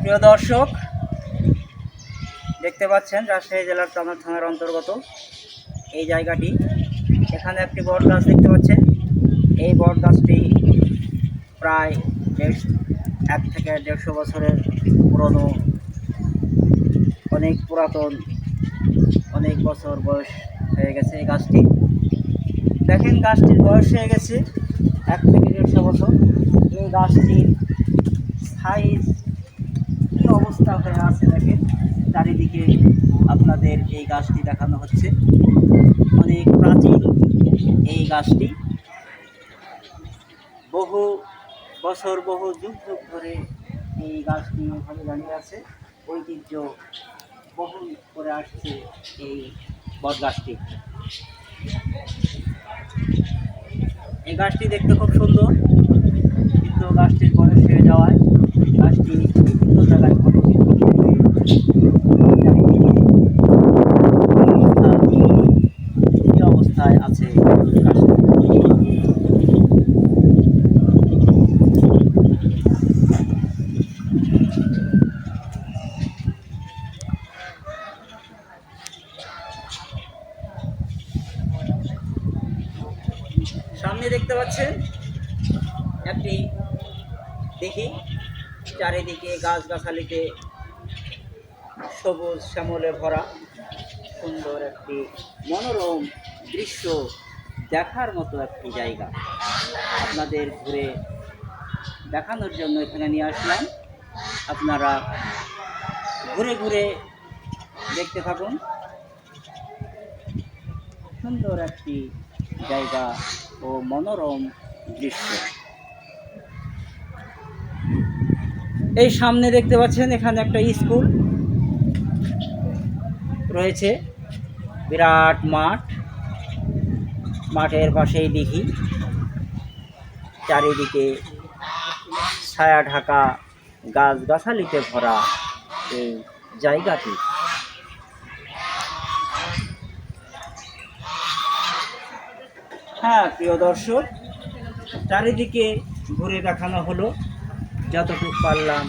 প্রিয় দর্শক, দেখতে পাচ্ছেন রাজশাহী জেলার চামার থানার অন্তর্গত এই জায়গাটি। এখানে একটি বট গাছ দেখতে পাচ্ছেন। এই বট গাছটি প্রায় দেড় এক থেকে দেড়শো বছরের পুরনো, অনেক পুরাতন, অনেক বছর বয়স হয়ে গেছে এই গাছটি। দেখেন গাছটির বয়স হয়ে গেছে এক থেকে দেড়শো বছর। এই গাছটির সাইজ কি অবস্থা হয়ে আছে দেখেন। চারিদিকে আপনাদের এই গাছটি দেখানো হচ্ছে। অনেক প্রাচীন এই গাছটি। বহু বছর, বহু যুগ যুগ ধরে এই গাছটি এভাবে দাঁড়িয়ে আছে। ঐতিহ্য বহন করে আসছে এই বট গাছটি এই গাছটি দেখতে খুব সুন্দর, কিন্তু গাছটির বয়স অবস্থায় আছে সামনে দেখতে পাচ্ছেন একটি দেখি। চারিদিকে গাছগাছালিতে সবুজ শ্যামলে ভরা সুন্দর একটি মনোরম দৃশ্য দেখার মতো একটি জায়গা। আপনাদের ঘুরে দেখানোর জন্য এখানে নিয়ে আসলাম। আপনারা ঘুরে ঘুরে দেখতে থাকুন। সুন্দর একটি জায়গা ও মনোরম দৃশ্য। এই সামনে দেখতে পাচ্ছেন এখানে একটা স্কুল রয়েছে। বিরাট মাঠ। মাঠের পাশেই দিঘি চারিদিকে ছায়া ঢাকা গাছগাছালিতে ভরা এই জায়গাটি। হ্যাঁ প্রিয় দর্শক, চারিদিকে ঘুরে দেখানো হলো। যতটুকু পারলাম।